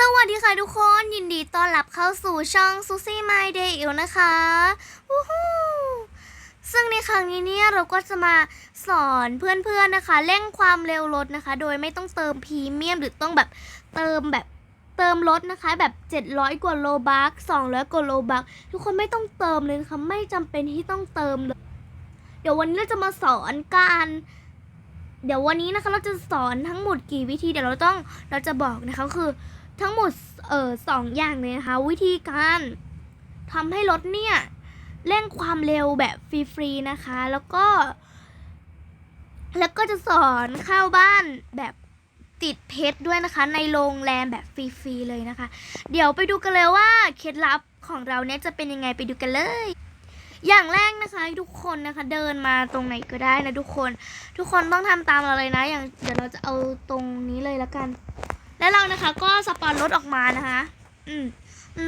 สวัสดีค่ะทุกคนยินดีต้อนรับเข้าสู่ช่อง s u s i My Day อีกแล้วนะคะวู้ฮู้ซึ่งในครั้งนี้เนี่ยเราก็จะมาสอนเพื่อนๆนะคะเร่งความเร็วรถนะคะ โดยไม่ต้องเติมพรีเมียมหรือต้องแบบเติมแบบเติมรถนะคะ แบบ 700 กว่าโลบัค200 กว่าโลบัคทุกคนไม่ต้องเติมเลยนะคะไม่จำเป็นที่ต้องเติมเลย เดี๋ยววันนี้เราจะมาสอนการเดี๋ยววันนี้นะคะเราจะสอนทั้งหมดกี่วิธีเดี๋ยวเราต้องเราจะบอกนะคะคือ ทั้งหมดเอ่อสองอย่างเลยนะคะ วิธีการทำให้รถเนี่ยเร่งความเร็วแบบฟรีๆนะคะ แล้วก็ แล้วก็จะสอนเข้าบ้านแบบติดเพชรด้วยนะคะ ในโรงแรมแบบฟรีๆเลยนะคะ เดี๋ยวไปดูกันเลยว่าเคล็ดลับของเราเนี่ยจะเป็นยังไงไปดูกันเลย อย่างแรกนะคะทุกคนนะคะเดินมาตรงไหนก็ได้นะทุกคน ทุกคนต้องทำตามเราเลยนะ อย่างเดี๋ยวเราจะเอาตรงนี้เลยละกัน แล้วเรานะคะก็สปอนรถออกมานะคะ อืม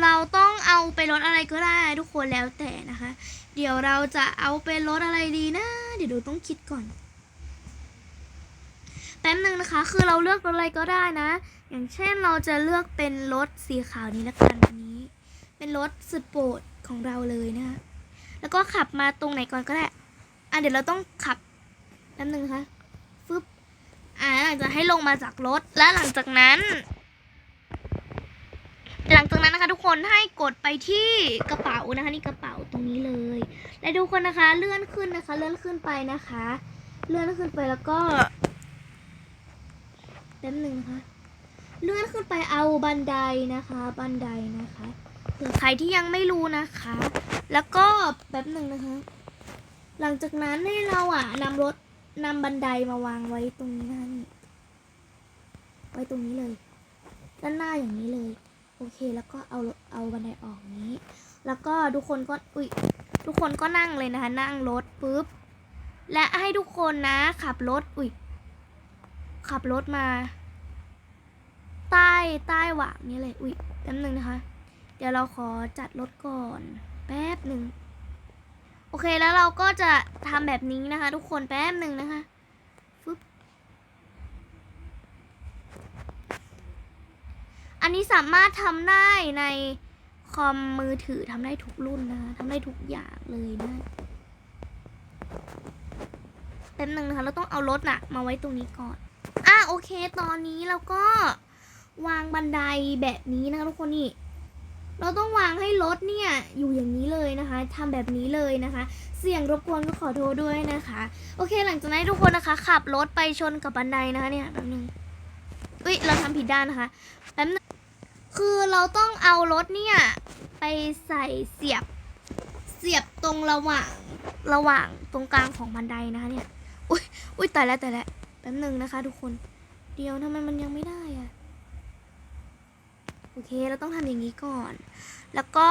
เราต้องเอาไปรถอะไรก็ได้ทุกคนแล้วแต่นะคะ เดี๋ยวเราจะเอาไปรถอะไรดีนะ เดี๋ยวดูต้องคิดก่อน แป๊บนึงนะคะ คือเราเลือกรถอะไรก็ได้นะ อย่างเช่นเราจะเลือกเป็นรถสีขาวนี้ละกันอันนี้ เป็นรถสุดโปรดของเราเลยนะคะแล้วก็ขับมาตรงไหนก่อนก็ได้ อะเดี๋ยวเราต้องขับแป๊บนึงนะคะางจากให้ลงมาจากรถ และหลังจากนั้น หลังจากนั้นนะคะ ทุกคนให้กดไปที่กระเป๋านะคะ นี่กระเป๋าตรงนี้เลย และทุกคนนะคะ เลื่อนขึ้นนะคะ เลื่อนขึ้นไปนะคะ เลื่อนขึ้นไปแล้วก็แป๊บหนึ่งนะคะเลื่อนขึ้นไปเอาบันไดนะคะ บันไดนะคะเผื่อใครที่ยังไม่รู้นะคะ แล้วก็แป๊บหนึ่งนะคะ หลังจากนั้นให้เราอะนำรถนำบันไดมาวางไว้ตรงนี้นะนี่ ว้ตรงนี้เลย ด้านหน้าอย่างนี้เลย โอเคแล้วก็เอาเอาบันไดออกนี้ แล้วก็ทุกคนก็อุ้ยทุกคนก็นั่งเลยนะคะ นั่งรถปุ๊บและให้ทุกคนนะ ขับรถอุ้ยขับรถมา ใต้ใต้หว่างนี้เลยอุ้ยแป๊บหนึงนะคะ เดี๋ยวเราขอจัดรถก่อนแป๊บหนึ่งโอเคแล้วเราก็จะทำแบบนี้นะคะ ทุกคนแป๊บหนึ่งนะคะฟึบอั นนี้สามารถทำได้ในคอมมือถือทำได้ทุกรุ่นนะทำได้ทุกอย่างเลยนะแป๊บหนึ่งนะคะเราต้องเอารถน่ะ มาไว้ตรงนี้ก่อน อะโอเค ตอนนี้เราก็วางบันไดแบบนี้นะคะทุกคนนี่เราต้องวางให้รถเนี่ยอยู่อย่างนี้เลยนะคะทำแบบนี้เลยนะคะ เสียงรบกวนก็ขอโทษด้วยนะคะ โอเค หลังจากนั้นทุกคนนะคะ ขับรถไปชนกับบันไดนะคะเนี่ยแป๊บนึงอุ้ยเราทำผิดด้านนะคะแป๊บนึง คือเราต้องเอารถเนี่ย ไปใส่เสียบ เสียบตรงระหว่างระหว่างตรงกลางของบันไดนะคะเนี่ย อุ้ยอุ้ยตายแล้วตายแล้วแป๊บหนึ่งนะคะ ทุกคน เดี๋ยวทำไมมันยังไม่ได้อะโอเค เราต้องทำอย่างนี้ก่อน แล้วก็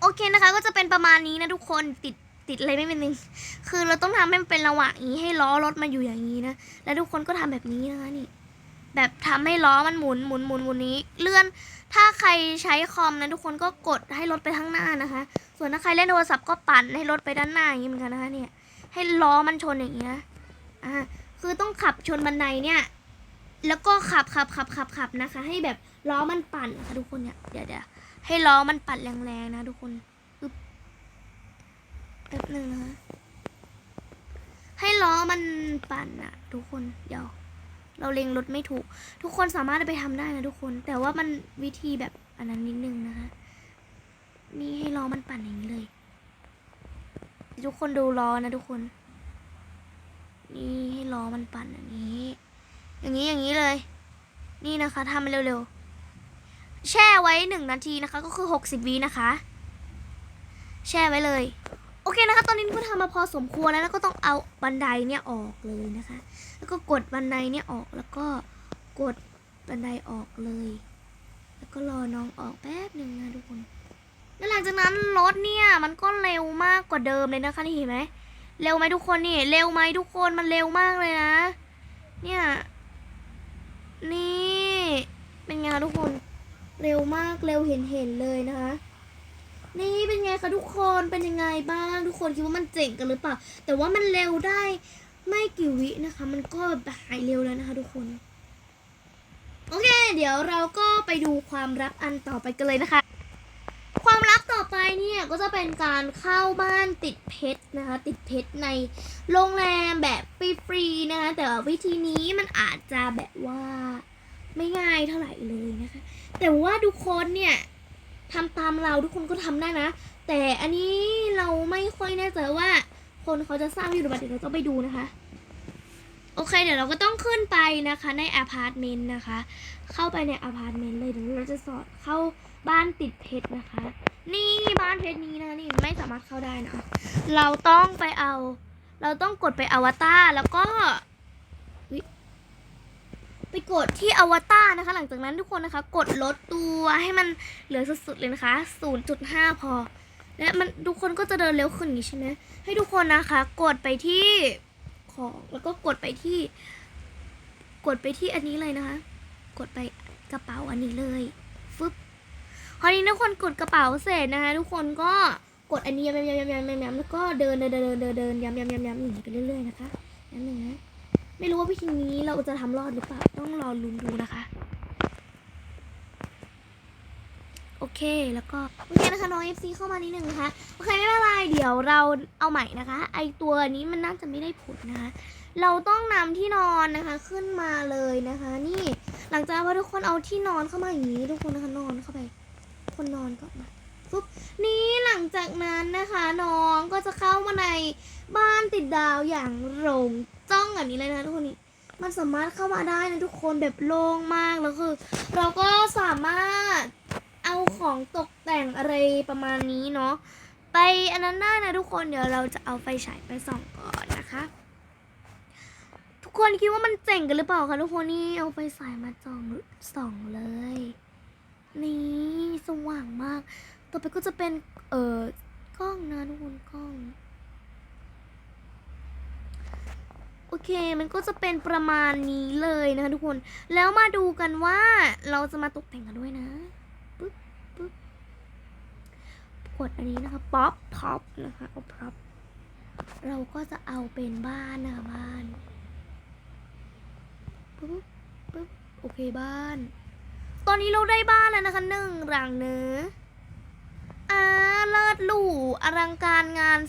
โอเคนะคะ ก็จะเป็นประมาณนี้นะทุกคนติดติดอะไรไม่เป็นหนึ่งคือเราต้องทำให้มันเป็นระหว่างนี้ให้ล้อรถมาอยู่อย่างนี้นะแล้วทุกคนก็ทำแบบนี้นะคะนี่ แบบทำให้ล้อมันหมุนหมุนหมุนหมุนนี้ เลื่อน ถ้าใครใช้คอมนะทุกคนก็กดให้รถไปข้างหน้านะคะ ส่วนถ้าใครเล่นโทรศัพท์ก็ปั่นให้รถไปด้านหน้าอย่างนี้เหมือนกันนะคะเนี่ย ให้ล้อมันชนอย่างนี้นะอ่าคือต้องขับชนบันไดเนี่ย แล้วก็ขับขับขับขับขับนะคะ ให้แบบล้อมันปั่นนะคะทุกคนเนี่ยเดี๋ยวเดี๋ยวให้ล้อมันปัดแรงๆนะทุกคนอึบแป๊บหนึ่งนะคะให้ล้อมันปั่นอะทุกคนเดี๋ยว เราเล็งรถไม่ถูก ทุกคนสามารถไปทำได้นะทุกคน แต่ว่ามันวิธีแบบอันนั้นนิดนึงนะคะ นี่ให้ล้อมันปั่นอย่างนี้เลย ทุกคนดูล้อนะทุกคน นี่ให้ล้อมันปั่นอย่างนี้ อย่างนี้อย่างนี้เลย นี่นะคะทำมันเร็วๆ แช่ไว้หนึ่งนาทีนะคะ ก็คือหกสิบวินะคะ แช่ไว้เลย โอเคนะคะ ตอนนี้ก็ทำมาพอสมควรแล้วแล้วก็ต้องเอาบันไดเนี่ยออกเลยนะคะ แล้วก็กดบันไดเนี่ยออกแล้วก็กดบันไดออกเลย แล้วก็รอน้องออกแป๊บหนึ่งนะทุกคน แล้วหลังจากนั้นรถเนี่ยมันก็เร็วมากกว่าเดิมเลยนะคะนี่เห็นไหมเร็วไหมทุกคนนี่เร็วไหมทุกคนมันเร็วมากเลยนะ เนี่ยนี่เป็นไงคะทุกคนเร็วมากเร็วเห็นเห็นเลยนะคะ นี่เป็นไงคะทุกคนเป็นยังไงบ้างทุกคนคิดว่ามันเจ๋งกันหรือเปล่า แต่ว่ามันเร็วได้ไม่กี่วินะคะ มันก็หายเร็วแล้วนะคะ ทุกคน โอเค เดี๋ยวเราก็ไปดูความลับอันต่อไปกันเลยนะคะ ความลับต่อไปเนี่ยก็จะเป็นการเข้าบ้านติดเพชรนะคะ ติดเพชรในโรงแรมแบบฟรีๆนะคะ แต่ว่าวิธีนี้มันอาจจะแบบว่าไม่ง่ายเท่าไหร่เลยนะคะ แต่ว่าทุกคนเนี่ย ทำตามเราทุกคนก็ทำได้นะ แต่อันนี้เราไม่ค่อยแน่ใจว่า คนเขาจะสร้างอยู่หรือเปล่าเดี๋ยวเราต้องไปดูนะคะ โอเคเดี๋ยวเราก็ต้องขึ้นไปนะคะ ในอพาร์ตเมนต์นะคะ เข้าไปในอพาร์ตเมนต์เลยเดี๋ยวเราจะสอดเข้าบ้านติดเพชรนะคะ นี่บ้านเพชรนี้นะนี่ไม่สามารถเข้าได้นะเราต้องไปเอา เราต้องกดไปอวตารแล้วก็ ไปกดที่อวตารนะคะ หลังจากนั้นทุกคนนะคะ กดลดตัวให้มันเหลือสุดๆเลยนะคะ 0.5 พอ และมันทุกคนก็จะเดินเร็วขึ้นอย่างนี้ใช่ไหมให้ทุกคนนะคะ กดไปที่ของแล้วก็กดไปที่ กดไปที่อันนี้เลยนะคะ กดไปกระเป๋าอันนี้เลยฟึบพอนี้ทุกคนกดกระเป๋าเสร็จนะคะทุกคนก็กดอันนี้ย้ำย้ำย้ำย้ำย้ำแล้วก็เดินเดินเดินเดินเดินเดินย้ำย้ำย้ำย้ำหนีไปเรื่อยๆนะคะย้ำหนึ่งนะ ไม่รู้ว่าวิธีนี้เราจะทำรอดหรือเปล่า ต้องรอลุ้นดูนะคะ โอเคแล้วก็ โอเคนะคะน้อง FC เข้ามานิดนึงนะคะ โอเคไม่เป็นไรเดี๋ยวเราเอาใหม่นะคะ ไอตัวนี้มันน่าจะไม่ได้ผลนะคะ เราต้องนำที่นอนนะคะขึ้นมาเลยนะคะ นี่หลังจากว่าทุกคนเอาที่นอนเข้ามาอย่างนี้ ทุกคนนะคะนอนเข้าไป คนนอนก่อนนะ ปุ๊บนี่หลังจากนั้นนะคะน้องก็จะเข้ามาในบ้านติดดาวอย่างโรงจ้องแบบนี้เลยนะทุกคนนี่มันสามารถเข้ามาได้นะทุกคนแบบโล่งมากแล้วคือ เราก็สามารถเอาของตกแต่งอะไรประมาณนี้เนาะไปอันนั้นได้นะทุกคนเดี๋ยวเราจะเอาไฟฉายไปส่องก่อนนะคะ ทุกคนคิดว่ามันเจ๋งกันหรือเปล่าคะทุกคนนี่เอาไฟฉายมาส่องส่องเลย นี่สว่างมาก ต่อไปก็จะเป็น เอ่อกล้องนะทุกคนกล้อง โอเค มันก็จะเป็นประมาณนี้เลยนะคะทุกคน แล้วมาดูกันว่าเราจะมาตกแต่งกันด้วยนะปึ๊บปึ๊บกดอันนี้นะคะป๊อปท็อปนะคะเอาพ็อปเราก็จะเอาเป็นบ้านนะคะบ้านปึ๊บปึ๊บโอเคบ้าน ตอนนี้เราได้บ้านแล้วนะคะหนึ่งหลังเนื้อ อ่าเลิศหรูอลังการงาน